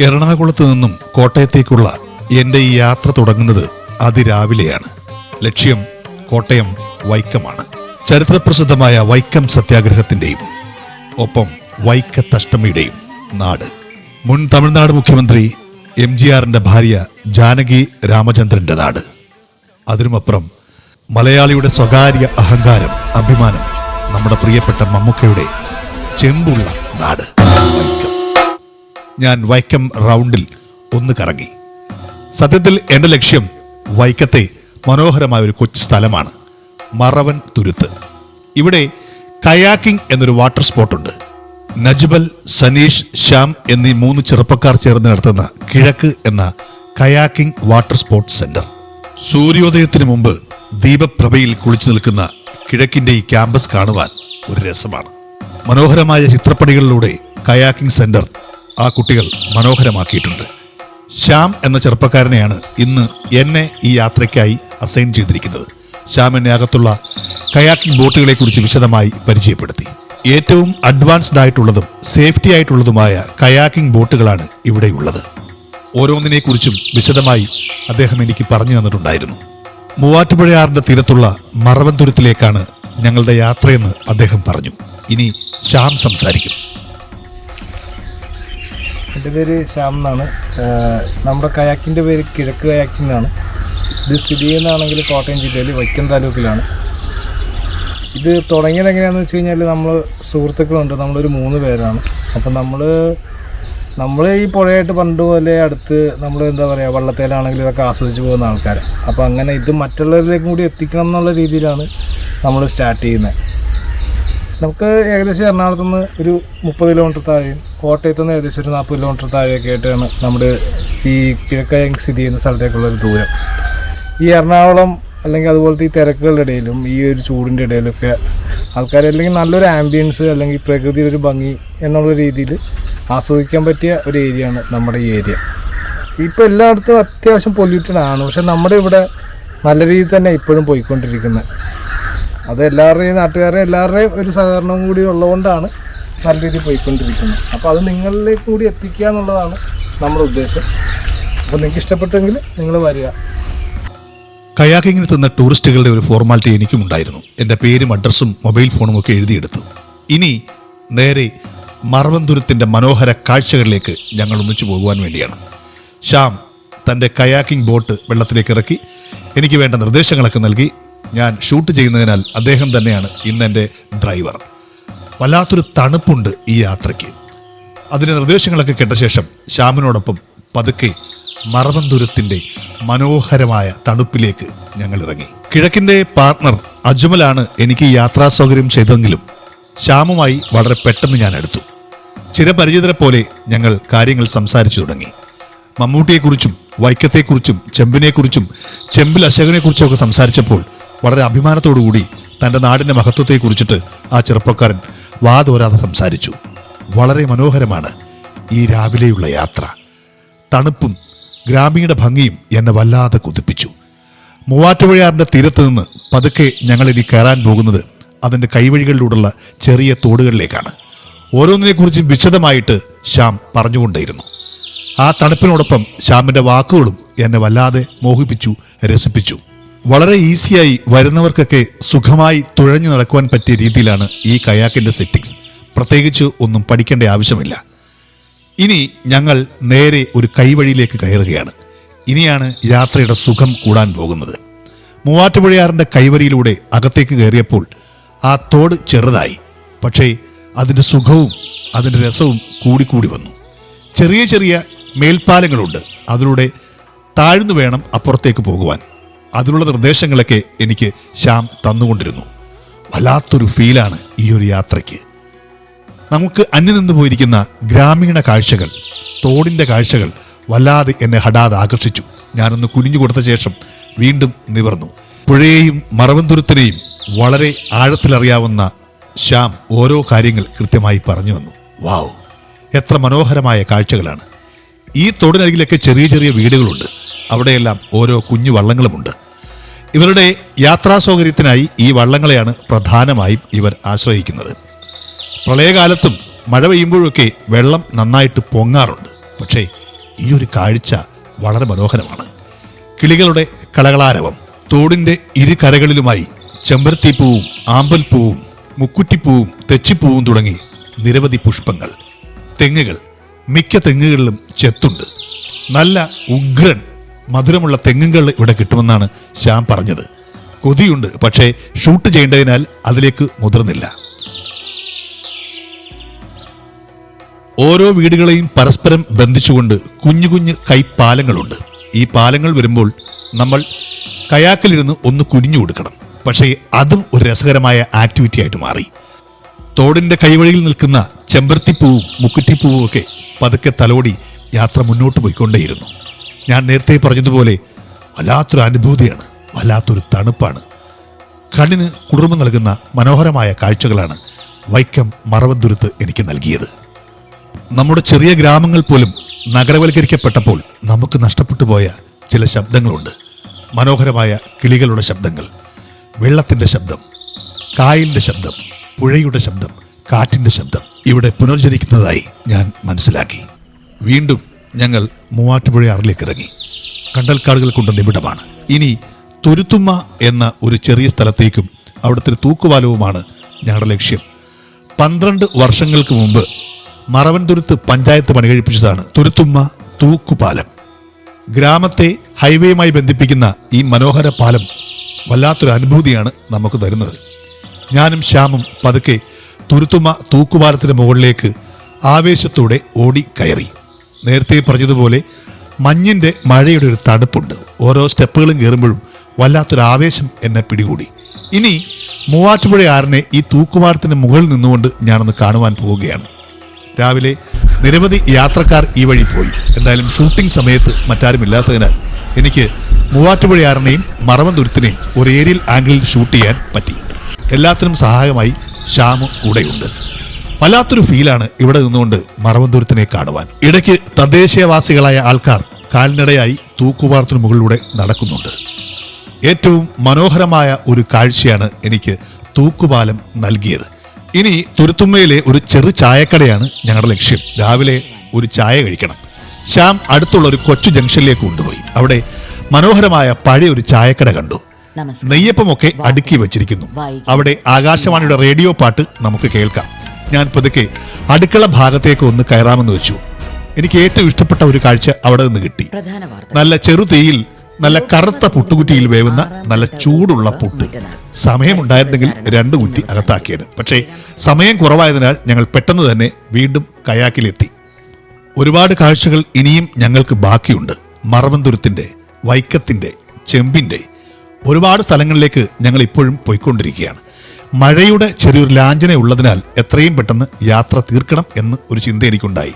എറണാകുളത്ത് നിന്നും കോട്ടയത്തേക്കുള്ള എന്റെ ഈ യാത്ര തുടങ്ങുന്നത് അതിരാവിലെയാണ്. ലക്ഷ്യം കോട്ടയം വൈക്കമാണ്. ചരിത്രപ്രസിദ്ധമായ വൈക്കം സത്യാഗ്രഹത്തിന്റെയും ഒപ്പം വൈക്കത്തഷ്ടമിയുടെയും നാട്. മുൻ തമിഴ്നാട് മുഖ്യമന്ത്രി എം ജി ആറിന്റെ ഭാര്യ ജാനകി രാമചന്ദ്രന്റെ നാട്. അതിനുമപ്പുറം മലയാളിയുടെ സ്വകാര്യ അഹങ്കാരം അഭിമാനം നമ്മുടെ പ്രിയപ്പെട്ട മമ്മൂക്കയുടെ ചെമ്പുള്ള നാട്. ഞാൻ വൈക്കം റൗണ്ടിൽ ഒന്ന് കറങ്ങി. സത്യത്തിൽ എന്റെ ലക്ഷ്യം വൈക്കത്തെ മനോഹരമായ ഒരു കൊച്ചു സ്ഥലമാണ് മറവൻ തുരുത്ത്. ഇവിടെ കയാക്കിംഗ് എന്നൊരു വാട്ടർ സ്പോട്ടുണ്ട്. നജ്ബൽ സനീഷ് ശ്യാം എന്നീ മൂന്ന് ചെറുപ്പക്കാർ ചേർന്ന് നടത്തുന്ന കിഴക്ക് എന്ന കയാക്കിംഗ് വാട്ടർ സ്പോർട്സ് സെന്റർ. സൂര്യോദയത്തിന് മുമ്പ് ദീപപ്രഭയിൽ കുളിച്ചു നിൽക്കുന്ന കിഴക്കിന്റെ ഈ ക്യാമ്പസ് കാണുവാൻ ഒരു രസമാണ്. മനോഹരമായ ചിത്രപ്പണികളിലൂടെ കയാക്കിംഗ് സെന്റർ ആ കുട്ടികൾ മനോഹരമാക്കിയിട്ടുണ്ട്. ശ്യാം എന്ന ചെറുപ്പക്കാരനെയാണ് ഇന്ന് എന്നെ ഈ യാത്രയ്ക്കായി അസൈൻ ചെയ്തിരിക്കുന്നത്. ശ്യാം എന്നെ അകത്തുള്ള കയാക്കിംഗ് ബോട്ടുകളെക്കുറിച്ച് വിശദമായി പരിചയപ്പെടുത്തി. ഏറ്റവും അഡ്വാൻസ്ഡ് ആയിട്ടുള്ളതും സേഫ്റ്റി ആയിട്ടുള്ളതുമായ കയാക്കിംഗ് ബോട്ടുകളാണ് ഇവിടെയുള്ളത് ഓരോന്നിനെക്കുറിച്ചും വിശദമായി അദ്ദേഹം എനിക്ക് പറഞ്ഞു തന്നിട്ടുണ്ടായിരുന്നു. മൂവാറ്റുപുഴയാറിന്റെ തീരത്തുള്ള മറവന്തുരത്തിലേക്കാണ് ഞങ്ങളുടെ യാത്രയെന്ന് അദ്ദേഹം പറഞ്ഞു. ഇനി ശ്യാം സംസാരിക്കും. എന്റെ പേര് ശ്യാം എന്നാണ്. നമ്മുടെ കയാക്കിന്റെ പേര് കിഴക്ക് കയാക്കിംഗ് എന്നാണ് ഇത് സ്ഥിതി ചെയ്യുന്നതാണെങ്കിൽ കോട്ടയം ജില്ലയിൽ വൈക്കം താലൂക്കിലാണ്. ഇത് തുടങ്ങിയത് എങ്ങനെയാണെന്ന് വെച്ച് കഴിഞ്ഞാൽ നമ്മൾ സുഹൃത്തുക്കളുണ്ട്. നമ്മളൊരു മൂന്ന് പേരാണ്. അപ്പം നമ്മൾ നമ്മൾ ഈ പുഴയായിട്ട് പണ്ട് പോലെ അടുത്ത് നമ്മൾ എന്താ പറയുക വള്ളത്തേലാണെങ്കിലും ഇതൊക്കെ ആസ്വദിച്ച് പോകുന്ന ആൾക്കാർ അപ്പോൾ അങ്ങനെ ഇത് മറ്റുള്ളവരിലേക്കും കൂടി എത്തിക്കണം എന്നുള്ള രീതിയിലാണ് നമ്മൾ സ്റ്റാർട്ട് ചെയ്യുന്നത്. നമുക്ക് ഏകദേശം എറണാകുളത്ത് നിന്ന് ഒരു മുപ്പത് കിലോമീറ്റർ താഴെയും കോട്ടയത്ത് നിന്ന് ഏകദേശം ഒരു നാൽപ്പത് കിലോമീറ്റർ താഴെയൊക്കെ ആയിട്ടാണ് നമ്മുടെ ഈ കിഴക്കയങ് സ്ഥിതി ചെയ്യുന്ന സ്ഥലത്തേക്കുള്ള ഒരു ദൂരം. ഈ എറണാകുളം അല്ലെങ്കിൽ അതുപോലത്തെ ഈ തിരക്കുകളുടെ ഇടയിലും ഈ ഒരു ചൂടിന്റെ ഇടയിലൊക്കെ ആൾക്കാർ അല്ലെങ്കിൽ നല്ലൊരു ആംബിയൻസ് അല്ലെങ്കിൽ പ്രകൃതിയുടെ ഒരു ഭംഗി എന്നുള്ള രീതിയിൽ ആസ്വദിക്കാൻ പറ്റിയ ഒരു ഏരിയയാണ് നമ്മുടെ ഈ ഏരിയ ഇപ്പോൾ എല്ലായിടത്തും അത്യാവശ്യം പൊല്യൂറ്റഡ് ആണ്. പക്ഷെ നമ്മുടെ ഇവിടെ നല്ല രീതിയിൽ തന്നെ ഇപ്പോഴും പോയിക്കൊണ്ടിരിക്കുന്നത് അത് എല്ലാവരുടെയും നാട്ടുകാരുടെയും എല്ലാവരുടെയും ഒരു സഹകരണവും കൂടി ഉള്ളതുകൊണ്ടാണ് നല്ല രീതിയിൽ പോയിക്കൊണ്ടിരിക്കുന്നത്. അപ്പോൾ അത് നിങ്ങളിലേക്ക് കൂടി എത്തിക്കുക എന്നുള്ളതാണ് നമ്മുടെ ഉദ്ദേശം. അപ്പോൾ നിങ്ങൾക്ക് ഇഷ്ടപ്പെട്ടെങ്കിൽ നിങ്ങൾ വരിക. കയാക്കിങ്ങിന് തന്ന ടൂറിസ്റ്റുകളുടെ ഒരു ഫോർമാലിറ്റി എനിക്കും ഉണ്ടായിരുന്നു എന്റെ പേരും അഡ്രസ്സും മൊബൈൽ ഫോണും ഒക്കെ എഴുതിയെടുത്തു. ഇനി നേരെ മറവന്തുരത്തിന്റെ മനോഹര കാഴ്ചകളിലേക്ക് ഞങ്ങൾ ഒന്നിച്ചു പോകുവാൻ വേണ്ടിയാണ്. ശ്യാം തന്റെ കയാക്കിംഗ് ബോട്ട് വെള്ളത്തിലേക്ക് ഇറക്കി എനിക്ക് വേണ്ട നിർദ്ദേശങ്ങളൊക്കെ നൽകി ഞാൻ ഷൂട്ട് ചെയ്യുന്നതിനാൽ അദ്ദേഹം തന്നെയാണ് ഇന്ന് എന്റെ ഡ്രൈവർ വല്ലാത്തൊരു തണുപ്പുണ്ട് ഈ യാത്രയ്ക്ക്. അതിന്റെ നിർദ്ദേശങ്ങളൊക്കെ കേട്ട ശേഷം ശ്യാമിനോടൊപ്പം പതുക്കെ മറവന്തുരത്തിന്റെ മനോഹരമായ തണുപ്പിലേക്ക് ഞങ്ങൾ ഇറങ്ങി കിഴക്കിന്റെ പാർട്ണർ അജ്മലാണ് എനിക്ക് യാത്രാ സൗകര്യം ചെയ്തതെങ്കിലും ശ്യാമുമായി വളരെ പെട്ടെന്ന് ഞാൻ എടുത്തു ചിരപരിചിതരെ പോലെ ഞങ്ങൾ കാര്യങ്ങൾ സംസാരിച്ചു തുടങ്ങി. മമ്മൂട്ടിയെക്കുറിച്ചും വൈക്കത്തെക്കുറിച്ചും ചെമ്പിനെക്കുറിച്ചും ചെമ്പിൽ അശോകനെക്കുറിച്ചും ഒക്കെ സംസാരിച്ചപ്പോൾ വളരെ അഭിമാനത്തോടുകൂടി തന്റെ നാടിന്റെ മഹത്വത്തെക്കുറിച്ചിട്ട് ആ ചെറുപ്പക്കാരൻ വാതോരാതെ സംസാരിച്ചു. വളരെ മനോഹരമാണ് ഈ രാവിലെയുള്ള യാത്ര. തണുപ്പും ഗ്രാമീണ ഭംഗിയും എന്നെ വല്ലാതെ കുതിപ്പിച്ചു. മൂവാറ്റുപുഴയാറിന്റെ തീരത്ത് നിന്ന് പതുക്കെ ഞങ്ങളിനി കയറാൻ പോകുന്നത് അതിന്റെ കൈവഴികളിലൂടെയുള്ള ചെറിയ തോടുകളിലേക്കാണ്. ഓരോന്നിനെക്കുറിച്ചും വിശദമായിട്ട് ശ്യാം പറഞ്ഞുകൊണ്ടേയിരുന്നു. ആ തണുപ്പിനോടൊപ്പം ശ്യാമിന്റെ വാക്കുകളും എന്നെ വല്ലാതെ മോഹിപ്പിച്ചു രസിപ്പിച്ചു. വളരെ ഈസിയായി വരുന്നവർക്കൊക്കെ സുഖമായി തുഴഞ്ഞു നടക്കുവാൻ പറ്റിയ രീതിയിലാണ് ഈ കയാക്കിന്റെ സെറ്റിങ്സ് പ്രത്യേകിച്ച് ഒന്നും പഠിക്കേണ്ട ആവശ്യമില്ല. ഇനി ഞങ്ങൾ നേരെ ഒരു കൈവഴിയിലേക്ക് കയറുകയാണ്. ഇനിയാണ് യാത്രയുടെ സുഖം കൂടാൻ പോകുന്നത്. മൂവാറ്റുപുഴയാറിന്റെ കൈവരിയിലൂടെ അകത്തേക്ക് കയറിയപ്പോൾ ആ തോട് ചെറുതായി. പക്ഷേ അതിന്റെ സുഖവും അതിന്റെ രസവും കൂടിക്കൂടി വന്നു. ചെറിയ ചെറിയ മേൽപ്പാലങ്ങളുണ്ട്. അതിലൂടെ താഴ്ന്നു വേണം അപ്പുറത്തേക്ക് പോകുവാൻ. അതിനുള്ള നിർദ്ദേശങ്ങളൊക്കെ എനിക്ക് ശ്യാം തന്നുകൊണ്ടിരുന്നു. വല്ലാത്തൊരു ഫീലാണ് ഈ ഒരു യാത്രയ്ക്ക്. നമുക്ക് അന്യം നിന്ന് പോയിരിക്കുന്ന ഗ്രാമീണ കാഴ്ചകൾ തോടിന്റെ കാഴ്ചകൾ വല്ലാതെ എന്നെ ഹടാതെ ആകർഷിച്ചു. ഞാനൊന്ന് കുനിഞ്ഞു കൊടുത്ത ശേഷം വീണ്ടും നിവർന്നു. പുഴയെയും മറവന്തുരത്തിനെയും വളരെ ആഴത്തിലറിയാവുന്ന ശ്യാം ഓരോ കാര്യങ്ങൾ കൃത്യമായി പറഞ്ഞു വന്നു. വാവ് എത്ര മനോഹരമായ കാഴ്ചകളാണ്. ഈ തോടിനരികിലൊക്കെ ചെറിയ ചെറിയ വീടുകളുണ്ട്. അവിടെയെല്ലാം ഓരോ കുഞ്ഞു വള്ളങ്ങളുമുണ്ട്. ഇവരുടെ യാത്രാ സൗകര്യത്തിനായി ഈ വള്ളങ്ങളെയാണ് പ്രധാനമായും ഇവർ ആശ്രയിക്കുന്നത്. പ്രളയകാലത്തും മഴ പെയ്യുമ്പോഴൊക്കെ വെള്ളം നന്നായിട്ട് പൊങ്ങാറുണ്ട്. പക്ഷേ ഈ ഒരു കാഴ്ച വളരെ മനോഹരമാണ്. കിളികളുടെ കളകളാരവം തോടിന്റെ ഇരു കരകളിലുമായി ചെമ്പരത്തിപ്പൂവും ആമ്പൽപ്പൂവും മുക്കുറ്റിപ്പൂവും തെച്ചിപ്പൂവും തുടങ്ങി നിരവധി പുഷ്പങ്ങൾ തെങ്ങുകൾ മിക്ക തെങ്ങുകളിലും ചെത്തുണ്ട്. നല്ല ഉഗ്രൻ മധുരമുള്ള തെങ്ങുകൾ ഇവിടെ കിട്ടുമെന്നാണ് ശ്യാം പറഞ്ഞത്. കൊതിയുണ്ട് പക്ഷേ ഷൂട്ട് ചെയ്യേണ്ടതിനാൽ അതിലേക്ക് മുതിർന്നില്ല. ഓരോ വീടുകളെയും പരസ്പരം ബന്ധിച്ചുകൊണ്ട് കുഞ്ഞു കുഞ്ഞു കൈപ്പാലങ്ങളുണ്ട്. ഈ പാലങ്ങൾ വരുമ്പോൾ നമ്മൾ കയാക്കിലിരുന്ന് ഒന്ന് കുനിഞ്ഞു കൊടുക്കണം. പക്ഷേ അതും ഒരു രസകരമായ ആക്ടിവിറ്റി ആയിട്ട് മാറി. തോടിന്റെ കൈവഴിയിൽ നിൽക്കുന്ന ചെമ്പരത്തിപ്പൂവും മുക്കുറ്റിപ്പൂവും ഒക്കെ പതുക്കെ തലോടി യാത്ര മുന്നോട്ട് പോയിക്കൊണ്ടേയിരുന്നു. ഞാൻ നേരത്തെ പറഞ്ഞതുപോലെ വല്ലാത്തൊരു അനുഭൂതിയാണ് വല്ലാത്തൊരു തണുപ്പാണ്. കണ്ണിന് കുളിർമ നൽകുന്ന മനോഹരമായ കാഴ്ചകളാണ് വൈക്കം മറവന്തുരുത്ത് എനിക്ക് നൽകിയത്. നമ്മുടെ ചെറിയ ഗ്രാമങ്ങൾ പോലും നഗരവൽക്കരിക്കപ്പെട്ടപ്പോൾ നമുക്ക് നഷ്ടപ്പെട്ടു പോയ ചില ശബ്ദങ്ങളുണ്ട്. മനോഹരമായ കിളികളുടെ ശബ്ദങ്ങൾ വെള്ളത്തിന്റെ ശബ്ദം കായലിന്റെ ശബ്ദം പുഴയുടെ ശബ്ദം കാറ്റിന്റെ ശബ്ദം ഇവിടെ പുനർജനിക്കുന്നതായി ഞാൻ മനസ്സിലാക്കി. വീണ്ടും ഞങ്ങൾ മൂവാറ്റുപുഴ ആറിലേക്ക് ഇറങ്ങി. കണ്ടൽക്കാടുകൾ കൊണ്ട് നിബിഡമാണ്. ഇനി തുരുത്തുമ്മ എന്ന ഒരു ചെറിയ സ്ഥലത്തേക്കും അവിടുത്തെ തൂക്കുവാലവുമാണ് ഞങ്ങളുടെ ലക്ഷ്യം. പന്ത്രണ്ട് വർഷങ്ങൾക്ക് മുമ്പ് മറവൻതുരുത്ത് പഞ്ചായത്ത് പണികഴിപ്പിച്ചതാണ് തുരുത്തുമ്മ തൂക്കുപാലം. ഗ്രാമത്തെ ഹൈവേയുമായി ബന്ധിപ്പിക്കുന്ന ഈ മനോഹര പാലം വല്ലാത്തൊരു അനുഭൂതിയാണ് നമുക്ക് തരുന്നത്. ഞാനും ശ്യാമും പതുക്കെ തുരുത്തുമ്മ തൂക്കുപാലത്തിന് മുകളിലേക്ക് ആവേശത്തോടെ ഓടി കയറി. നേരത്തെ പറഞ്ഞതുപോലെ മഞ്ഞിന്റെ മഴയുടെ ഒരു തണുപ്പുണ്ട്. ഓരോ സ്റ്റെപ്പുകളും കയറുമ്പോഴും വല്ലാത്തൊരു ആവേശം എന്നെ പിടികൂടി. ഇനി മൂവാറ്റുപുഴ ആറിനെ ഈ തൂക്കുമാരത്തിന് മുകളിൽ നിന്നുകൊണ്ട് ഞാനൊന്ന് കാണുവാൻ പോവുകയാണ്. രാവിലെ നിരവധി യാത്രക്കാർ ഈ വഴി പോയി. എന്തായാലും ഷൂട്ടിംഗ് സമയത്ത് മറ്റാരും ഇല്ലാത്തതിനാൽ എനിക്ക് മൂവാറ്റുപുഴയാറിനെയും മറവന്തുരുത്തിനെയും ഒരു ഏരിയൽ ആംഗിളിൽ ഷൂട്ട് ചെയ്യാൻ പറ്റി. എല്ലാത്തിനും സഹായമായി ശ്യാമ് കൂടെയുണ്ട്. വല്ലാത്തൊരു ഫീലാണ് ഇവിടെ നിന്നുകൊണ്ട് മറവന്തൂരത്തിനെ കാണുവാൻ. ഇടയ്ക്ക് തദ്ദേശീയവാസികളായ ആൾക്കാർ കാൽനടയായി തൂക്കുപാലത്തിന് മുകളിലൂടെ നടക്കുന്നുണ്ട്. ഏറ്റവും മനോഹരമായ ഒരു കാഴ്ചയാണ് എനിക്ക് തൂക്കുപാലം നൽകിയത്. ഇനി തുരുത്തുമ്മയിലെ ഒരു ചെറു ചായക്കടയാണ് ഞങ്ങളുടെ ലക്ഷ്യം. രാവിലെ ഒരു ചായ കഴിക്കണം. ശ്യാം അടുത്തുള്ള ഒരു കൊച്ചു ജംഗ്ഷനിലേക്ക് കൊണ്ടുപോയി. അവിടെ മനോഹരമായ പഴയ ഒരു ചായക്കട കണ്ടു. നെയ്യപ്പമൊക്കെ അടുക്കി വച്ചിരിക്കുന്നു. അവിടെ ആകാശവാണിയുടെ റേഡിയോ പാട്ട് നമുക്ക് കേൾക്കാം. ഞാൻ പതുക്കെ അടുക്കള ഭാഗത്തേക്ക് ഒന്ന് കയറാമെന്ന് വെച്ചു. എനിക്ക് ഏറ്റവും ഇഷ്ടപ്പെട്ട ഒരു കാഴ്ച അവിടെ നിന്ന് കിട്ടി. നല്ല ചെറുതീയിൽ നല്ല കറുത്ത പുട്ടുകുറ്റിയിൽ വേവുന്ന നല്ല ചൂടുള്ള പുട്ട്. സമയമുണ്ടായിരുന്നെങ്കിൽ രണ്ട് കുറ്റി അകത്താക്കിയത്. പക്ഷേ സമയം കുറവായതിനാൽ ഞങ്ങൾ പെട്ടെന്ന് തന്നെ വീണ്ടും കയാക്കിലെത്തി. ഒരുപാട് കാഴ്ചകൾ ഇനിയും ഞങ്ങൾക്ക് ബാക്കിയുണ്ട്. മറവന്തുരത്തിന്റെ വൈക്കത്തിന്റെ ചെമ്പിന്റെ ഒരുപാട് സ്ഥലങ്ങളിലേക്ക് ഞങ്ങൾ ഇപ്പോഴും പോയിക്കൊണ്ടിരിക്കുകയാണ്. മഴയുടെ ചെറിയൊരു ലാഞ്ചന ഉള്ളതിനാൽ എത്രയും പെട്ടെന്ന് യാത്ര തീർക്കണം എന്ന് ഒരു ചിന്ത എനിക്കുണ്ടായി.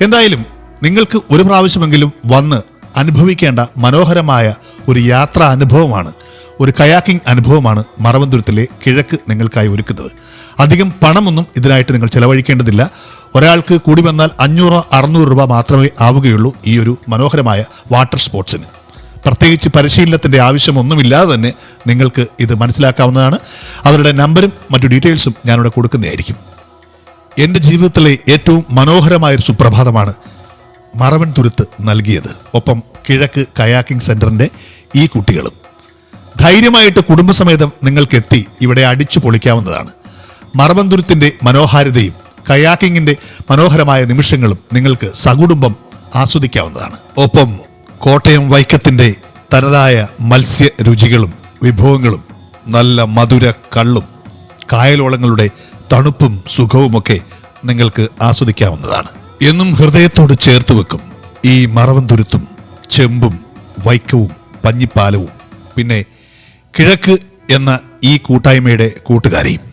എന്തായാലും നിങ്ങൾക്ക് ഒരു പ്രാവശ്യമെങ്കിലും വന്ന് അനുഭവിക്കേണ്ട മനോഹരമായ ഒരു യാത്രാ അനുഭവമാണ് ഒരു കയാക്കിംഗ് അനുഭവമാണ് മറവന്തുരത്തിലെ കിഴക്ക് നിങ്ങൾക്കായി ഒരുക്കുന്നത്. അധികം പണമൊന്നും ഇതിനായിട്ട് നിങ്ങൾ ചെലവഴിക്കേണ്ടതില്ല. ഒരാൾക്ക് കൂടി വന്നാൽ അഞ്ഞൂറോ അറുന്നൂറ് രൂപ മാത്രമേ ആവുകയുള്ളൂ ഈ ഒരു മനോഹരമായ വാട്ടർ സ്പോർട്സിന്. പ്രത്യേകിച്ച് പരിശീലനത്തിന്റെ ആവശ്യമൊന്നുമില്ലാതെ തന്നെ നിങ്ങൾക്ക് ഇത് മനസ്സിലാക്കാവുന്നതാണ്. അവരുടെ നമ്പരും മറ്റു ഡീറ്റെയിൽസും ഞാനിവിടെ കൊടുക്കുന്നതായിരിക്കും. എന്റെ ജീവിതത്തിലെ ഏറ്റവും മനോഹരമായ ഒരു സുപ്രഭാതമാണ് മറവൻ തുരുത്ത് നൽകിയത്. ഒപ്പം കിഴക്ക് കയാക്കിംഗ് സെന്ററിന്റെ ഈ കുട്ടികളും. ധൈര്യമായിട്ട് കുടുംബസമേതം നിങ്ങൾക്കെത്തി ഇവിടെ അടിച്ചു പൊളിക്കാവുന്നതാണ്. മറവൻതുരുത്തിന്റെ മനോഹാരിതയും കയാക്കിങ്ങിന്റെ മനോഹരമായ നിമിഷങ്ങളും നിങ്ങൾക്ക് സകുടുംബം ആസ്വദിക്കാവുന്നതാണ്. ഒപ്പം കോട്ടയം വൈക്കത്തിന്റെ തനതായ മത്സ്യ രുചികളും വിഭവങ്ങളും നല്ല മധുര കള്ളും കായലോളങ്ങളുടെ തണുപ്പും സുഖവുമൊക്കെ നിങ്ങൾക്ക് ആസ്വദിക്കാവുന്നതാണ്. എന്നും ഹൃദയത്തോട് ചേർത്ത് വെക്കും. ഈ മറവന്തുരുത്തും ചെമ്പും വൈക്കവും പഞ്ഞിപ്പാലവും. പിന്നെ കിഴക്ക് എന്ന ഈ കൂട്ടായ്മയുടെ കൂട്ടുകാരെയും.